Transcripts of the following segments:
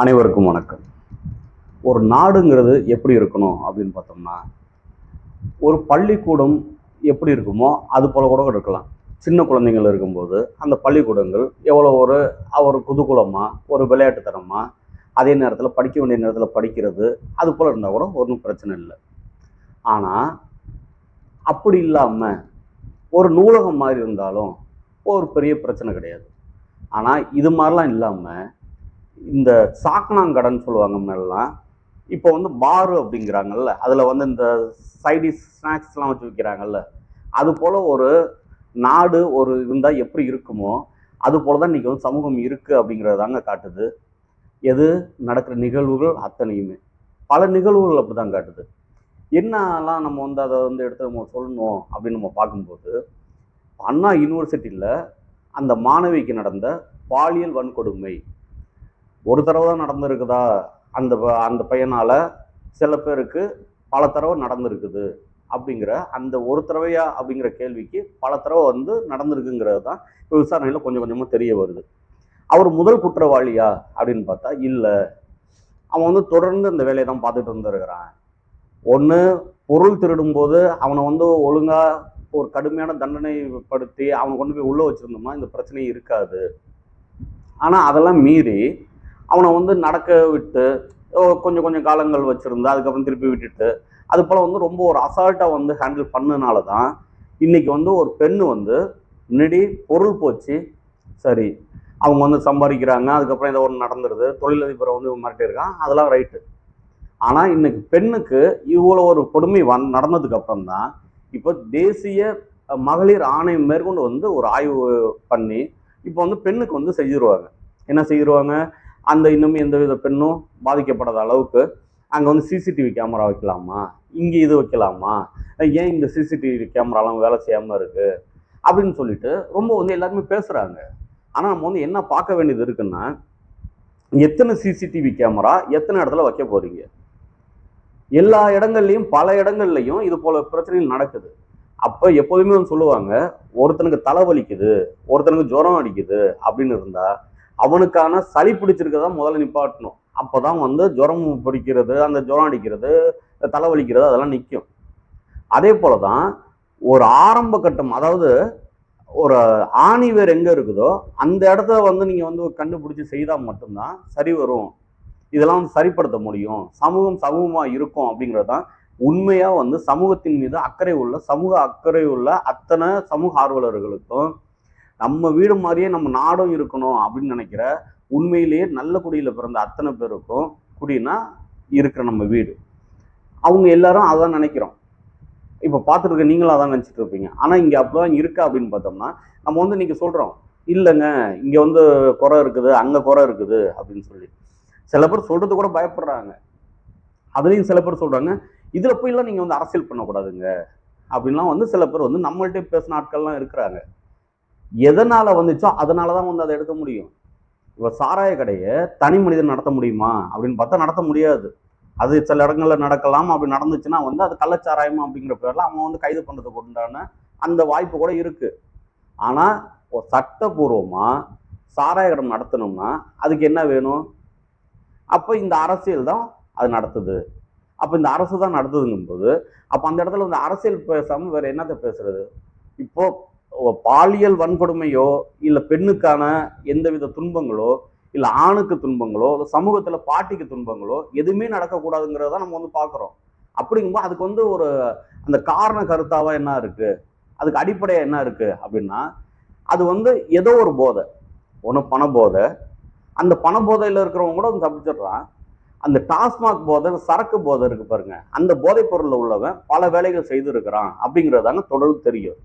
அனைவருக்கும் வணக்கம். ஒரு நாடுங்கிறது எப்படி இருக்கணும் அப்படின்னு பார்த்தோம்னா ஒரு பள்ளிக்கூடம் எப்படி இருக்குமோ அது போல கூட இருக்கலாம். சின்ன குழந்தைங்கள் இருக்கும்போது அந்த பள்ளிக்கூடங்கள் எவ்வளோ ஒரு ஒரு குதுகுலமாக ஒரு விளையாட்டுத்தனமாக அதே நேரத்தில் படிக்க வேண்டிய நேரத்தில் படிக்கிறது அது போல் இருந்தால் கூட ஒன்றும் பிரச்சனை இல்லை. ஆனால் அப்படி இல்லாமல் ஒரு நூலகம் மாதிரி இருந்தாலும் ஒரு பெரிய பிரச்சனை கிடையாது. ஆனால் இது மாதிரிலாம் இல்லாமல் இந்த சாக்கனாங்கடன் சொல்லுவாங்க முன்னெல்லாம் இப்போ வந்து பாரு அப்படிங்கிறாங்கல்ல அதில் வந்து இந்த சைடிஷ் ஸ்நாக்ஸ்லாம் வச்சு விற்கிறாங்கல்ல அது போல் ஒரு நாடு ஒரு இருந்தால் எப்படி இருக்குமோ அது போல தான் இன்றைக்கி வந்து சமூகம் இருக்குது அப்படிங்கிறது தாங்க காட்டுது. எது? நடக்கிற நிகழ்வுகள் அத்தனையுமே. பல நிகழ்வுகள் அப்படி தான் காட்டுது. என்னலாம் நம்ம வந்து அதை வந்து எடுத்து நம்ம சொல்லணும் அப்படின்னு நம்ம பார்க்கும்போது அண்ணா யூனிவர்சிட்டியில் அந்த மாணவிக்கு நடந்த பாலியல் வன்கொடுமை ஒரு தடவை தான் நடந்திருக்குதா? அந்த ப- அந்த பையனால் சில பேருக்கு பல தடவை நடந்திருக்குது அப்படிங்கிற அந்த ஒரு தடவையா அப்படிங்கிற கேள்விக்கு பல தடவை வந்து நடந்திருக்குங்கிறது தான் இப்போ விசாரணையில் கொஞ்சம் கொஞ்சமாக தெரிய வருது. அவர் முதல் குற்றவாளியா அப்படின்னு பார்த்தா இல்லை. அவன் வந்து தொடர்ந்து இந்த வேலையை தான் பார்த்துட்டு இருந்திருக்கிறான். ஒன்று பொருள் திருடும்போது அவனை வந்து ஒழுங்காக ஒரு கடுமையான தண்டனை படுத்தி அவனை கொண்டு போய் உள்ளே வச்சுருந்தோம்னா இந்த பிரச்சனை இருக்காது. ஆனால் அதெல்லாம் மீறி அவனை வந்து நடக்க விட்டு கொஞ்சம் கொஞ்சம் காலங்கள் வச்சுருந்து அதுக்கப்புறம் திருப்பி விட்டுட்டு அது போல் வந்து ரொம்ப ஒரு அசால்ட்டாக வந்து ஹேண்டில் பண்ணனால தான் இன்னைக்கு வந்து ஒரு பெண்ணு வந்து முன்னாடி பொருள் போச்சு. சரி அவங்க வந்து சம்பாதிக்கிறாங்க அதுக்கப்புறம் ஏதோ ஒன்று நடந்துருது தொழிலதிபரை வந்து மிரட்டியிருக்கான் அதெல்லாம் ரைட்டு ஆனால் இன்னைக்கு பெண்ணுக்கு இவ்வளோ ஒரு கொடுமை வந் நடந்ததுக்கு அப்புறம் தான் இப்போ தேசிய மகளிர் ஆணையம் மேற்கொண்டு வந்து ஒரு ஆய்வு பண்ணி இப்போ வந்து பெண்ணுக்கு வந்து செஞ்சிருவாங்க என்ன செய்திருவாங்க? அந்த இன்னுமே எந்த வித பெண்ணும் பாதிக்கப்படாத அளவுக்கு அங்கே வந்து சிசிடிவி கேமரா வைக்கலாமா? இங்கே இது வைக்கலாமா? ஏன் இந்த சிசிடிவி கேமராலாம் வேலை செய்யாமல் இருக்குது அப்படின்னு சொல்லிட்டு ரொம்ப வந்து எல்லாருமே பேசுகிறாங்க ஆனால் நம்ம வந்து என்ன பார்க்க வேண்டியது இருக்குன்னா எத்தனை சிசிடிவி கேமரா எத்தனை இடத்துல வைக்க போகிறீங்க எல்லா இடங்கள்லையும் பல இடங்கள்லையும் இது போல பிரச்சனைகள் நடக்குது. அப்போ எப்போதுமே வந்து சொல்லுவாங்க ஒருத்தனுக்கு தலை வலிக்குது ஒருத்தனுக்கு ஜுரம் அடிக்குது அப்படின்னு இருந்தால் அவனுக்கான சளி பிடிச்சிருக்கதான் முதல்ல நிப்பாட்டணும். அப்பதான் வந்து ஜுரம் பிடிக்கிறது அந்த ஜுரம் அடிக்கிறது தலை வலிக்கிறது அதெல்லாம் நிற்கும் அதே போல தான் ஒரு ஆரம்ப கட்டம் அதாவது ஒரு ஆணி வேர் எங்கே இருக்குதோ அந்த இடத்த வந்து நீங்கள் வந்து கண்டுபிடிச்சி செய்தால் மட்டும்தான் சரி வரும். இதெல்லாம் வந்து சரிப்படுத்த முடியும். சமூகம் சமூகமாக இருக்கும் அப்படிங்கிறது தான் உண்மையாக வந்து சமூகத்தின் மீது அக்கறை உள்ள சமூக அக்கறை உள்ள அத்தனை சமூக ஆர்வலர்களுக்கும் நம்ம வீடு மாதிரியே நம்ம நாடும் இருக்கணும் அப்படின்னு நினைக்கிற உண்மையிலேயே நல்ல குடியில் பிறந்த அத்தனை பேருக்கும் குடினா இருக்கிற நம்ம வீடு. அவங்க எல்லாரும் அதான் நினைக்கிறோம். இப்போ பார்த்துருக்க நீங்களும் அதான் நினச்சிட்டு இருப்பீங்க. ஆனால் இங்கே அப்படிதான் இருக்கா அப்படின்னு பார்த்தோம்னா நம்ம வந்து இன்றைக்கி சொல்கிறோம் இல்லைங்க இங்கே வந்து குறை இருக்குது அங்கே குறை இருக்குது அப்படின்னு சொல்லி. சில பேர் சொல்கிறது கூட பயப்படுறாங்க. அதுலேயும் சில பேர் சொல்கிறாங்க இதில் போய்லாம் நீங்கள் வந்து அரசியல் பண்ணக்கூடாதுங்க. அப்படின்லாம் வந்து சில பேர் வந்து நம்மள்கிட்ட பேசின ஆட்கள்லாம் இருக்கிறாங்க. எதனால் வந்துச்சோ அதனால தான் வந்து அதை எடுக்க முடியும். இப்போ சாராய கடையை தனி மனிதன் நடத்த முடியுமா? அப்படின்னு பார்த்தா நடத்த முடியாது. அது சில இடங்களில் நடக்கலாம் அப்படி நடந்துச்சுன்னா வந்து அது கள்ளச்சாராயமா அப்படிங்கிற பேரில் அவன் வந்து கைது பண்ணுறதுக்கு உண்டான அந்த வாய்ப்பு கூட இருக்குது ஆனால் ஒரு சாராய கடை நடத்தணும்னா அதுக்கு என்ன வேணும்? அப்போ இந்த அரசியல் தான் அது நடத்துது. அப்போ இந்த அரசு தான் நடத்துதுங்கும்போது அப்போ அந்த இடத்துல வந்து அரசியல் பேசாமல் வேறு என்னத்தை பேசுறது? இப்போது பாலியல் வன்கொடுமையோ இல்லை பெண்ணுக்கான எந்தவித துன்பங்களோ இல்லை ஆணுக்கு துன்பங்களோ இல்லை சமூகத்தில் பாட்டிக்கு துன்பங்களோ எதுவுமே நடக்கக்கூடாதுங்கிறத நம்ம வந்து பார்க்குறோம் அப்படிங்கும்போது அதுக்கு வந்து ஒரு அந்த காரண கருத்தாவாக என்ன இருக்குது அதுக்கு அடிப்படையாக என்ன இருக்குது அப்படின்னா அது வந்து ஏதோ ஒரு போதை. ஒன்று பண போதை. அந்த பண போதையில் இருக்கிறவங்க கூட வந்து தப்பிச்சிடுறான். அந்த டாஸ்மாக் போதை சரக்கு போதை இருக்கு பாருங்க. அந்த போதைப் பொருளில் உள்ளவன் பல வேலைகள் செய்திருக்கிறான் அப்படிங்கிறதாங்க தொடர்ந்து தெரியும்.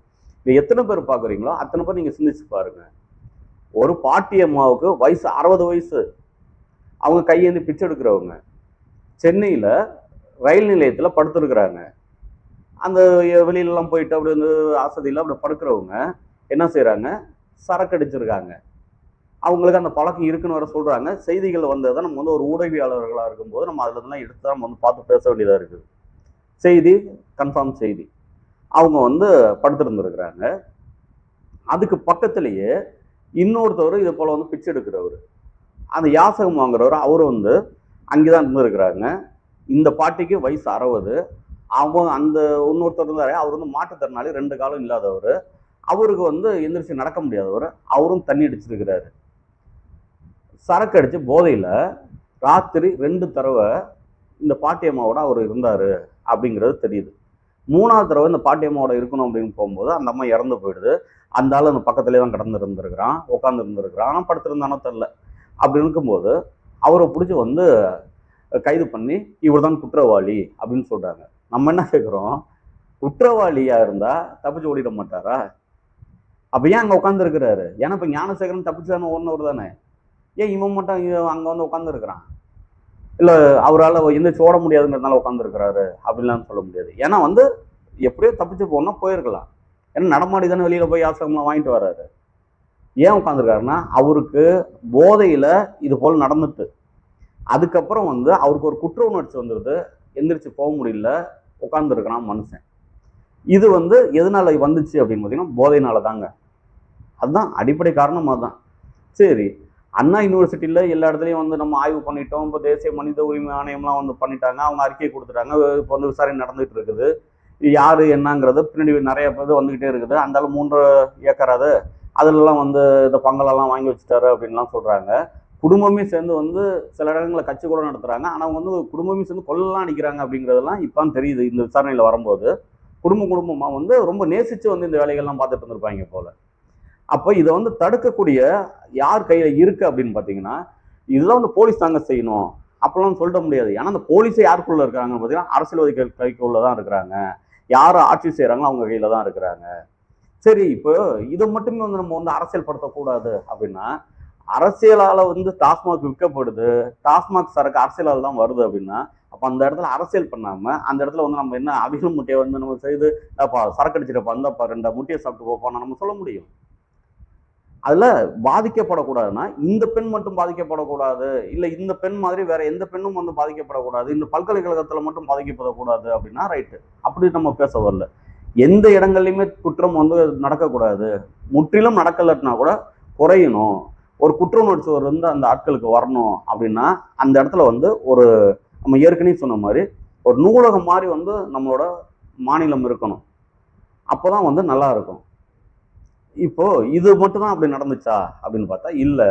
நீங்கள் எத்தனை பேர் பார்க்குறீங்களோ அத்தனை பேர் நீங்கள் சிந்திச்சு பாருங்க. ஒரு பாட்டி அம்மாவுக்கு வயசு அறுபது வயசு. அவங்க கையேந்து பிச்சை எடுக்கிறவங்க. சென்னையில் ரயில் நிலையத்தில் படுத்துருக்குறாங்க. அந்த வெளியிலலாம் போயிட்டு அப்படி வந்து அசதியில் அப்படி படுக்கிறவங்க என்ன செய்கிறாங்க சரக்கு அடிச்சிருக்காங்க அவங்களுக்கு அந்த பழக்கம் இருக்குன்னு வர சொல்கிறாங்க செய்திகள் வந்ததை நம்ம வந்து ஒரு ஊடகவியாளர்களாக இருக்கும்போது நம்ம அதில் எடுத்து தான் நம்ம வந்து பார்த்து பேச வேண்டியதாக இருக்குது. செய்தி கன்ஃபார்ம் செய்தி. அவங்க வந்து படுத்திருந்துருக்குறாங்க. அதுக்கு பக்கத்திலேயே இன்னொருத்தவர் இது போல் வந்து பிச்சை எடுக்கிறவர். அந்த யாசகம் வாங்குறவர் அவர் வந்து அங்கே தான் இருந்திருக்கிறாங்க. இந்த பாட்டிக்கு வயசு அறுபது. அவன் அந்த இன்னொருத்தர் இருந்தார் அவர் வந்து மாற்றுத்திறனாளி ரெண்டு காலம் இல்லாதவர். அவருக்கு வந்து எந்திரிச்சு நடக்க முடியாதவர். அவரும் தண்ணி அடிச்சிருக்கிறாரு. சரக்கு அடித்து போதையில் ராத்திரி ரெண்டு தடவை இந்த பாட்டியம்மாவோட அவர் இருந்தார் அப்படிங்கிறது தெரியுது. மூணாவது தடவை இந்த பாட்டியம்மாவோட இருக்கணும் அப்படின்னு போகும்போது அந்த அம்மா இறந்து போயிடுது. அந்த ஆள் அந்த பக்கத்துலேயே தான் கடந்து இருந்திருக்கிறான் உட்காந்து இருந்திருக்கிறான். ஆனால் படுத்திருந்தானோ தெரில அப்படி இருக்கும்போது அவரை பிடிச்சி வந்து கைது பண்ணி இவர் தான் குற்றவாளி அப்படின்னு சொல்கிறாங்க நம்ம என்ன கேட்குறோம் குற்றவாளியாக இருந்தால் தப்பிச்சு ஓடிட மாட்டாரா? அப்போ ஏன் அங்கே உட்காந்துருக்கிறாரு ஏன்னா இப்போ ஞானசேகரன் தப்பிச்சு தானே ஓடினவர் தானே? ஏன் இவன் மட்டும் அங்கே வந்து உட்காந்துருக்கிறான் இல்லை அவரால் எந்திரிச்சு ஓட முடியாதுங்கிறதுனால உட்காந்துருக்கிறாரு அப்படின்லாம் சொல்ல முடியாது. ஏன்னா வந்து எப்படியோ தப்பிச்சு போனா போயிருக்கலாம். ஏன்னா நடமாடி தானே வெளியில் போய் ஆசிரமம்லாம் வாங்கிட்டு வர்றாரு. ஏன் உட்காந்துருக்காருன்னா அவருக்கு போதையில் இது போல் நடந்துட்டு. அதுக்கப்புறம் வந்து அவருக்கு ஒரு குற்ற உணர்ச்சி வந்துடுது எந்திரிச்சு போக முடியல. உட்காந்துருக்கிறான் மனுஷன். இது வந்து எதனால வந்துச்சு அப்படின்னு பார்த்தீங்கன்னா போதையினால தாங்க அதுதான் அடிப்படை காரணமாக தான் சரி அண்ணா யூனிவர்சிட்டியில் எல்லா இடத்துலையும் வந்து நம்ம ஆய்வு பண்ணிட்டோம். இப்போ தேசிய மனித உரிமை ஆணையம்லாம் வந்து பண்ணிட்டாங்க. அவங்க அறிக்கை கொடுத்துட்டாங்க. இப்போ வந்து விசாரணை நடந்துகிட்டு இருக்குது. யார் என்னங்கிறது பின்னாடி நிறைய பேர் வந்துக்கிட்டே இருக்குது. அந்த மூன்று ஏக்கர் அது. அதுலலாம் வந்து இந்த பங்களெல்லாம் வாங்கி வச்சுட்டாரு அப்படின்லாம் சொல்கிறாங்க குடும்பமே சேர்ந்து வந்து சில இடங்களில் கட்சி கூட நடத்துகிறாங்க ஆனால் வந்து குடும்பமே சேர்ந்து கொள்ளலாம் அடிக்கிறாங்க அப்படிங்கிறதெல்லாம் இப்போ தெரியுது இந்த விசாரணையில் வரும்போது. குடும்ப குடும்பமாக வந்து ரொம்ப நேசித்து வந்து இந்த வேலைகள்லாம் பார்த்துட்டு இருந்திருப்பாங்க போல். அப்போ இதை வந்து தடுக்கக்கூடிய யார் கையில் இருக்கு அப்படின்னு பார்த்தீங்கன்னா இதெல்லாம் வந்து போலீஸ் தாங்க செய்யணும். அப்பெல்லாம் சொல்ல முடியாது. ஏன்னா அந்த போலீஸை யாருக்குள்ள இருக்காங்கன்னு பார்த்தீங்கன்னா அரசியல்வாதிகள் கைக்குள்ள தான் இருக்கிறாங்க. யார் ஆட்சி செய்கிறாங்களோ அவங்க கையில் தான் இருக்கிறாங்க. சரி இப்போ இதை மட்டுமே வந்து நம்ம வந்து அரசியல் படுத்தக்கூடாது அப்படின்னா அரசியலால் வந்து டாஸ்மாக் விற்கப்படுது டாஸ்மாக் சரக்கு அரசியலால் தான் வருது அப்படின்னா அப்போ அந்த இடத்துல அரசியல் பண்ணாமல் அந்த இடத்துல வந்து நம்ம என்ன அபிஷன் முட்டையை வந்து நம்ம செய்து அப்பா சரக்கு அடிச்சிட்டப்பா அந்தப்பா ரெண்டு முட்டையை சாப்பிட்டு போப்பான்னு நம்ம சொல்ல முடியும். அதில் பாதிக்கப்படக்கூடாதுன்னா இந்த பெண் மட்டும் பாதிக்கப்படக்கூடாது இல்லை இந்த பெண் மாதிரி வேற எந்த பெண்ணும் வந்து பாதிக்கப்படக்கூடாது இந்த பல்கலைக்கழகத்தில் மட்டும் பாதிக்கப்படக்கூடாது அப்படின்னா ரைட்டு அப்படி நம்ம பேச வரல. எந்த இடங்கள்லையுமே குற்றம் வந்து நடக்கக்கூடாது. முற்றிலும் நடக்கலட்டினா கூட குறையணும். ஒரு குற்ற உணர்ச்சி வந்து அந்த ஆட்களுக்கு வரணும் அப்படின்னா அந்த இடத்துல வந்து ஒரு நம்ம ஏற்கனவே சொன்ன மாதிரி ஒரு நூலகம் மாதிரி வந்து நம்மளோட மாநிலம் இருக்கணும். அப்போதான் வந்து நல்லா இருக்கும். இப்போது இது மட்டும் தான் அப்படி நடந்துச்சா அப்படின்னு பார்த்தா இல்லை.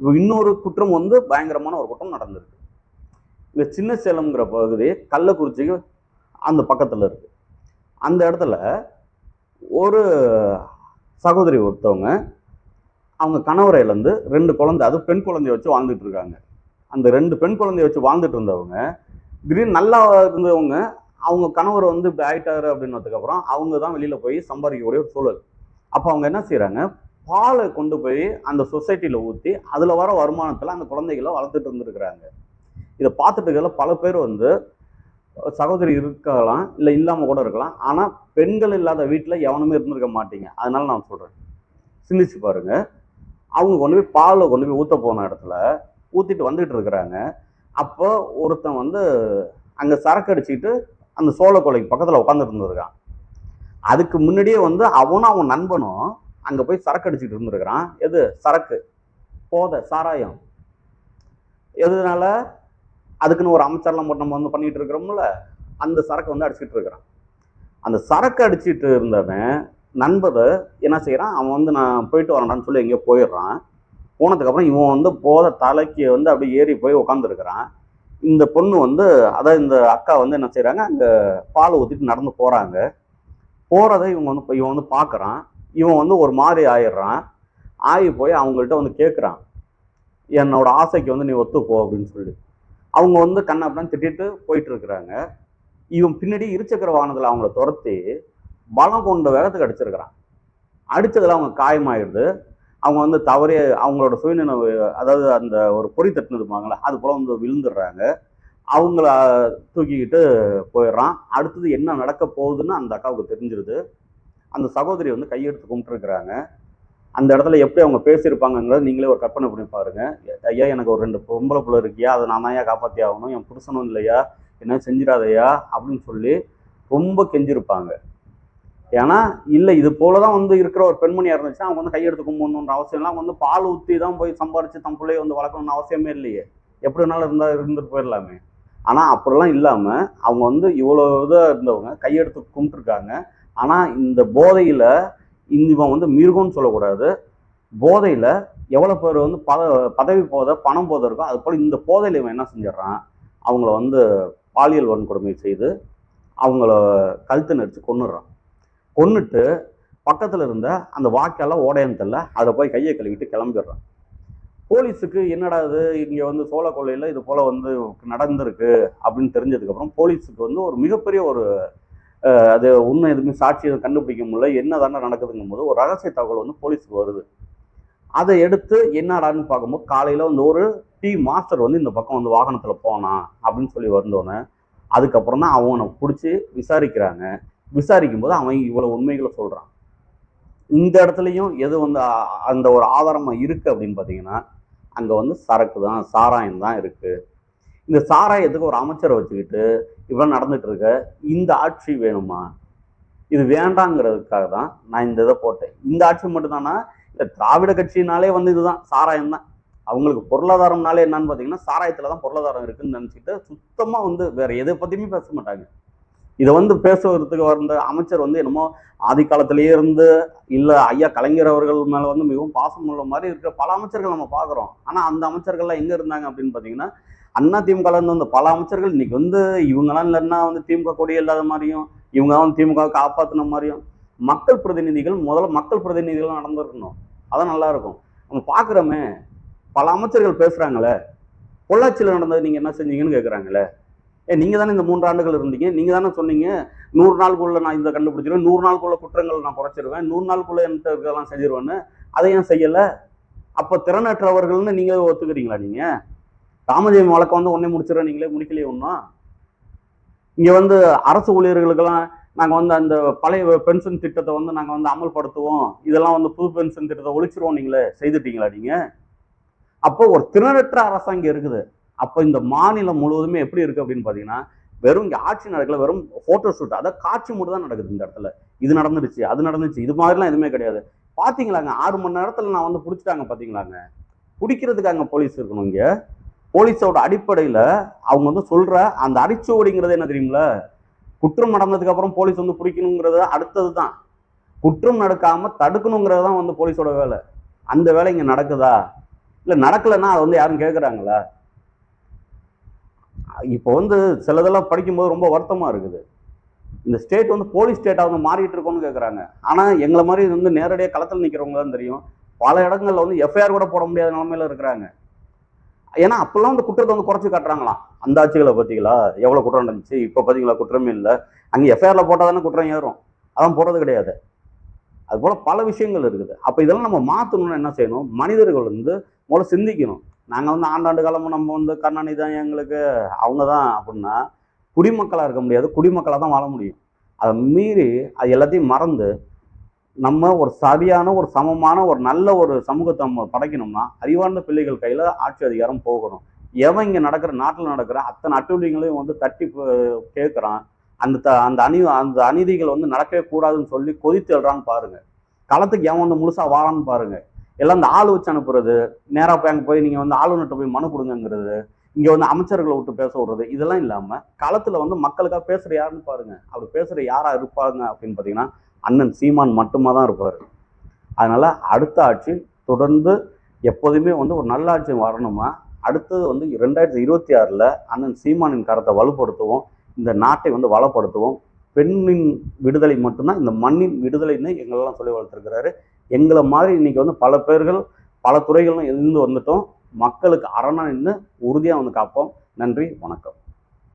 இப்போ இன்னொரு குற்றம் வந்து பயங்கரமான ஒரு குற்றம் நடந்திருக்கு. இந்த சின்ன சேலம்ங்கிற பகுதி கள்ளக்குறிச்சிக்கு அந்த பக்கத்தில் இருக்குது அந்த இடத்துல ஒரு சகோதரி ஒருத்தவங்க அவங்க கணவரை இழந்து ரெண்டு குழந்தை அது பெண் குழந்தைய வச்சு வாழ்ந்துட்டு இருக்காங்க. அந்த ரெண்டு பெண் குழந்தைய வச்சு வாழ்ந்துட்டு இருந்தவங்க திடீர்னு நல்லா இருந்தவங்க அவங்க கணவர் வந்து இப்படி ஆயிட்டாரு அப்படின்னதுக்கப்புறம் அவங்க தான் வெளியில் போய் சம்பாதிக்கக்கூடிய ஒரு சூழல். அப்போ அவங்க என்ன செய்கிறாங்க பாலை கொண்டு போய் அந்த சொசைட்டியில் ஊற்றி அதில் வர வருமானத்தில் அந்த குழந்தைகளை வளர்த்துட்டு இருந்துருக்குறாங்க. இதை பார்த்துட்டு இருக்கிற பல பேர் வந்து சகோதரி இருக்கலாம் இல்லை இல்லாமல் கூட இருக்கலாம். ஆனால் பெண்கள் இல்லாத வீட்டில் எவனுமே இருந்திருக்க மாட்டீங்க. அதனால நான் சொல்கிறேன் சிந்திச்சு பாருங்க. அவங்க கொண்டு போய் பாலை கொண்டு போய் ஊற்ற போன இடத்துல ஊற்றிட்டு வந்துக்கிட்டு இருக்கிறாங்க. அப்போ ஒருத்தன் வந்து அங்கே சரக்கு அடிச்சுக்கிட்டு அந்த சோழ கொலைக்கு பக்கத்தில் உட்காந்துட்டு இருந்திருக்கான். அதுக்கு முன்னாடியே வந்து அவனும் அவன் நண்பனும் அங்கே போய் சரக்கு அடிச்சுட்டு இருந்துருக்கிறான். எது? சரக்கு. போதை சாராயம். எதுனால? அதுக்குன்னு ஒரு அமைச்சர்லாம் போட்டு நம்ம வந்து பண்ணிட்டு இருக்கிறோம்ல. அந்த சரக்கு வந்து அடிச்சுட்டு இருக்கிறான். அந்த சரக்கு அடிச்சுட்டு இருந்தவன் நண்பதை என்ன செய்கிறான் அவன் வந்து நான் போயிட்டு வரேன்டான்னு சொல்லி எங்கேயோ போயிடுறான். போனதுக்கப்புறம் இவன் வந்து போதை தலைக்கு வந்து அப்படியே ஏறி போய் உட்காந்துருக்கிறான் இந்த பொண்ணு வந்து அதான் இந்த அக்கா வந்து என்ன செய்கிறாங்க அங்கே பால் ஊற்றிட்டு நடந்து போகிறாங்க போகிறத இவங்க வந்து இவன் வந்து பார்க்குறான். இவன் வந்து ஒரு மாதிரி ஆயிடுறான். ஆகி போய் அவங்கள்ட்ட வந்து கேட்குறான். என்னோட ஆசைக்கு வந்து நீ ஒத்துப்போ அப்படின்னு சொல்லி. அவங்க வந்து கண்ணாப்பண்ணு திட்டிட்டு போயிட்டு இருக்கிறாங்க. இவன் பின்னாடி இருசக்கர வாகனத்தில் அவங்கள துரத்தி பலம் கொண்ட வேகத்துக்கு அடிச்சிருக்கிறான். அடித்ததில் அவங்க காயமாயிடுது. அவங்க வந்து தவறே அவங்களோட சுயநினைவு அதாவது அந்த ஒரு பொறி தட்டுனதுமாங்களே அது போல் வந்து விழுந்துடுறாங்க. அவங்கள தூக்கிக்கிட்டு போயிடுறான். அடுத்தது என்ன நடக்க போகுதுன்னு அந்த அக்காவுக்கு தெரிஞ்சிருது. அந்த சகோதரி வந்து கையெடுத்து கும்பிட்டுருக்குறாங்க. அந்த இடத்துல எப்படி அவங்க பேசியிருப்பாங்கங்கிறத நீங்களே ஒரு கற்பனை பண்ணி பாருங்க. ஐயா எனக்கு ஒரு ரெண்டு பொம்பளை பிள்ளை இருக்கியா? அதை நான் தான் ஐயா காப்பாற்றி ஆகணும். என் புருஷனும் இல்லையா? என்ன செஞ்சிடாதையா? அப்படின்னு சொல்லி ரொம்ப கெஞ்சிருப்பாங்க. ஏன்னா இல்லை இது போல தான் வந்து இருக்கிற ஒரு பெண்மணியாக இருந்துச்சுன்னா அவங்க வந்து கையெடுத்து கும்பணுன்ற அவசியம்லாம் வந்து பால் ஊற்றி தான் போய் சம்பாரித்து தம் பிள்ளைய வந்து வளர்க்கணும்னு அவசியமே இல்லையே. எப்படி வேணாலும் இருந்தால் இருந்துட்டு போயிடலாமே. ஆனால் அப்படிலாம் இல்லாமல் அவங்க வந்து இவ்வளோ இதாக இருந்தவங்க கையெடுத்து கும்பிட்டுருக்காங்க. ஆனால் இந்த போதையில் இந்த இவன் வந்து மிருகம்னு சொல்லக்கூடாது. போதையில் எவ்வளோ பேர் வந்து பத பதவி போதை பணம் போதை இருக்கோ அது போல் இந்த போதையில் இவன் என்ன செஞ்சிடறான்? அவங்கள வந்து பாலியல் வன்கொடுமை செய்து அவங்கள கழுத்து நெரிச்சு கொன்னுடுறான். கொன்னுட்டு பக்கத்தில் இருந்த அந்த வாக்கெல்லாம் ஓடையன்னு தெரில அதை போய் கையை கழுவிட்டு கிளம்பிடுறான். போலீஸுக்கு என்னடா இது? இங்கே வந்து சோழ கொள்ளையில் இது போல் வந்து நடந்திருக்கு அப்படின்னு தெரிஞ்சதுக்கப்புறம் போலீஸுக்கு வந்து ஒரு மிகப்பெரிய ஒரு அது உண்மை எதுவுமே சாட்சியை கண்டுபிடிக்க முடியல. என்ன தானே நடக்குதுங்கும் போது ஒரு ரகசிய தகவல் வந்து போலீஸுக்கு வருது. அதை எடுத்து என்னடான்னு பார்க்கும்போது காலையில் வந்து ஒரு டி மாஸ்டர் வந்து இந்த பக்கம் வந்து வாகனத்தில் போனான் அப்படின்னு சொல்லி வந்தோடனே அதுக்கப்புறம் தான் அவனை பிடிச்சி விசாரிக்கிறாங்க. விசாரிக்கும் போது அவன் இவ்வளோ உண்மைகளை சொல்கிறான் இந்த இடத்துலையும் எது வந்து அந்த ஒரு ஆதாரமாக இருக்குது அப்படின்னு பார்த்தீங்கன்னா அங்கே வந்து சரக்கு தான் சாராயம் தான் இருக்குது இந்த சாராயத்துக்கு ஒரு அமைச்சரை வச்சுக்கிட்டு இவ்வளோ நடந்துட்டு இருக்க? இந்த ஆட்சி வேணுமா? இது வேண்டாங்கிறதுக்காக தான் நான் இந்த இதை போட்டேன். இந்த ஆட்சி மட்டும்தானா? இல்லை திராவிட கட்சினாலே வந்து இதுதான் சாராயம் தான். அவங்களுக்கு பொருளாதாரம்னாலே என்னன்னு பார்த்தீங்கன்னா சாராயத்தில் தான் பொருளாதாரம் இருக்குதுன்னு நினச்சிட்டு சுத்தமாக வந்து வேறு எதை பற்றியுமே பேச மாட்டாங்க. இதை வந்து பேசுவதற்கு வந்த அமைச்சர் வந்து என்னமோ ஆதி காலத்திலேயே இருந்து இல்லை ஐயா கலைஞர் அவர்கள் மேலே வந்து மிகவும் பாசம் உள்ள மாதிரி இருக்கிற பல அமைச்சர்கள் நம்ம பார்க்குறோம். ஆனால் அந்த அமைச்சர்கள்லாம் எங்கே இருந்தாங்க அப்படின்னு பார்த்தீங்கன்னா அண்ணா திமுக இருந்து பல அமைச்சர்கள் இன்னைக்கு வந்து இவங்கெல்லாம் இல்லைன்னா வந்து திமுக கொடி இல்லாத மாதிரியும் இவங்க வந்து திமுக காப்பாற்றின மாதிரியும் மக்கள் பிரதிநிதிகள் முதல்ல மக்கள் பிரதிநிதிகள் நடந்திருக்கணும் அதான் நல்லா இருக்கும். நம்ம பார்க்குறோமே பல அமைச்சர்கள் பேசுகிறாங்களே பொள்ளாச்சியில் நடந்தது நீங்கள் என்ன செஞ்சீங்கன்னு கேட்குறாங்களே ஏ நீங்கள் தானே இந்த மூன்று ஆண்டுகள் இருந்தீங்க. நீங்கள் தானே சொன்னீங்க நூறு நாளுக்குள்ளே நான் இதை கண்டுபிடிச்சிருவேன் நூறு நாளுக்குள்ள குற்றங்கள் நான் குறைச்சிருவேன் நூறு நாளுக்குள்ள என்கிட்ட இருக்கலாம் செஞ்சிருவேன்னு. அதை ஏன் செய்யலை? அப்போ திறனற்றவர்கள்னு நீங்கள் ஒத்துக்கிறீங்களா நீங்கள் ராமஜெயம் வழக்கம் வந்து உடனே முடிச்சிடறோம் நீங்களே முடிக்கலையே ஒன்றும் இங்கே வந்து அரசு ஊழியர்களுக்கெல்லாம் நாங்கள் வந்து அந்த பழைய பென்ஷன் திட்டத்தை வந்து நாங்கள் வந்து அமல்படுத்துவோம். இதெல்லாம் வந்து புது பென்ஷன் திட்டத்தை ஒழிச்சிருவோம் நீங்களே செய்துட்டீங்களா நீங்கள் அப்போ ஒரு திறனற்ற அரசாங்கம் இருக்குது. அப்போ இந்த மாநிலம் முழுவதுமே எப்படி இருக்குது அப்படின்னு பார்த்தீங்கன்னா வெறும் இங்கே ஆட்சி நடக்கல வெறும் ஃபோட்டோ ஷூட் அதான் காட்சி மட்டும் தான் நடக்குது இந்த இடத்துல. இது நடந்துருச்சு அது நடந்துச்சு இது மாதிரிலாம் எதுவுமே கிடையாது. பார்த்தீங்களாங்க ஆறு மணி நேரத்தில் நான் வந்து பிடிச்சிட்டாங்க பார்த்தீங்களாங்க பிடிக்கிறதுக்கு அங்கே போலீஸ் இருக்கணும் இங்கே. போலீஸோட அடிப்படையில் அவங்க வந்து சொல்கிற அந்த அடிச்சுவடிங்கிறது என்ன தெரியுங்களா குற்றம் நடந்ததுக்கு அப்புறம் போலீஸ் வந்து பிடிக்கணுங்கிறது அடுத்தது தான். குற்றம் நடக்காமல் தடுக்கணுங்கிறது தான் வந்து போலீஸோட வேலை. அந்த வேலை இங்கே நடக்குதா? இல்லை நடக்கலைன்னா அதை வந்து யாரும் கேட்குறாங்களா இப்போ வந்து சிலதெல்லாம் படிக்கும்போது ரொம்ப வருத்தமாக இருக்குது. இந்த ஸ்டேட் வந்து போலீஸ் ஸ்டேட்டாக வந்து மாறிட்டு இருக்கோன்னு கேட்குறாங்க ஆனால் எங்களை மாதிரி வந்து நேரடியாக களத்தில் நிற்கிறவங்க தான் தெரியும். பல இடங்களில் வந்து எஃப்ஐஆர் கூட போட முடியாத நிலமையில இருக்கிறாங்க. ஏன்னா அப்போல்லாம் வந்து குற்றத்தை வந்து குறைச்சி காட்டுறாங்களாம். அந்த ஆட்சிகளை பார்த்தீங்களா எவ்வளோ குற்றம் நடந்துச்சு? இப்போ பார்த்தீங்களா குற்றமே இல்லை. அங்கே எஃப்ஐஆரில் போட்டால் தானே குற்றம் ஏறும். அதான் போடுறது கிடையாது. அதுபோல் பல விஷயங்கள் இருக்குது. அப்போ இதெல்லாம் நம்ம மாற்றணும்னு என்ன செய்யணும்? மனிதர்கள் வந்து முதல்ல சிந்திக்கணும். நாங்கள் வந்து ஆண்டாண்டு காலமும் நம்ம வந்து கருணாநிதி தான் எங்களுக்கு அவங்க தான் அப்படின்னா குடிமக்களாக இருக்க முடியாது. குடிமக்களாக தான் வாழ முடியும். அதை மீறி அது எல்லாத்தையும் மறந்து நம்ம ஒரு சரியான ஒரு சமமான ஒரு நல்ல ஒரு சமூகத்தை நம்ம படைக்கணும்னா அறிவார்ந்த பிள்ளைகள் கையில் ஆட்சி அதிகாரம் போகணும். எவன் இங்கே நடக்கிற நாட்டில் நடக்கிற அத்தனை அட்டுழியங்களையும் வந்து தட்டி கேட்குறான். அந்த த அந்த அணி அந்த அநீதிகள் வந்து நடக்கவே கூடாதுன்னு சொல்லி கொதித்து எழுறான்னு பாருங்கள் களத்துக்கு எவன் வந்து முழுசாக வாழான்னு பாருங்கள் எல்லாம் இந்த ஆள் வச்சு அனுப்புறது நேராக போய் அங்கே போய் நீங்கள் வந்து ஆளுநர்கிட்ட போய் மனு கொடுங்கங்கிறது இங்கே வந்து அமைச்சர்களை விட்டு பேச விடுறது இதெல்லாம் இல்லாமல் களத்தில் வந்து மக்களுக்காக பேசுகிற யாருன்னு பாருங்க. அப்படி பேசுகிற யாராக இருப்பாங்க அப்படின்னு பார்த்தீங்கன்னா அண்ணன் சீமான் மட்டுமா தான் இருப்பார். அதனால் அடுத்த ஆட்சி தொடர்ந்து எப்போதுமே வந்து ஒரு நல்ல ஆட்சி வரணுமா அடுத்தது வந்து ரெண்டாயிரத்தி இருபத்தி ஆறில் அண்ணன் சீமானின் கரத்தை வலுப்படுத்துவோம் இந்த நாட்டை வந்து வளப்படுத்துவோம் பெண்ணின் விடுதலை மட்டும்தான் இந்த மண்ணின் விடுதலைன்னு எங்களெல்லாம் சொல்லி வளர்த்துருக்கிறாரு. எங்களை மாதிரி இன்னைக்கு வந்து பல பேர்கள் பல துறைகளும் இருந்து வந்துட்டோம். மக்களுக்கு அரணா நின்று உறுதியாக வந்து காப்போம். நன்றி வணக்கம்.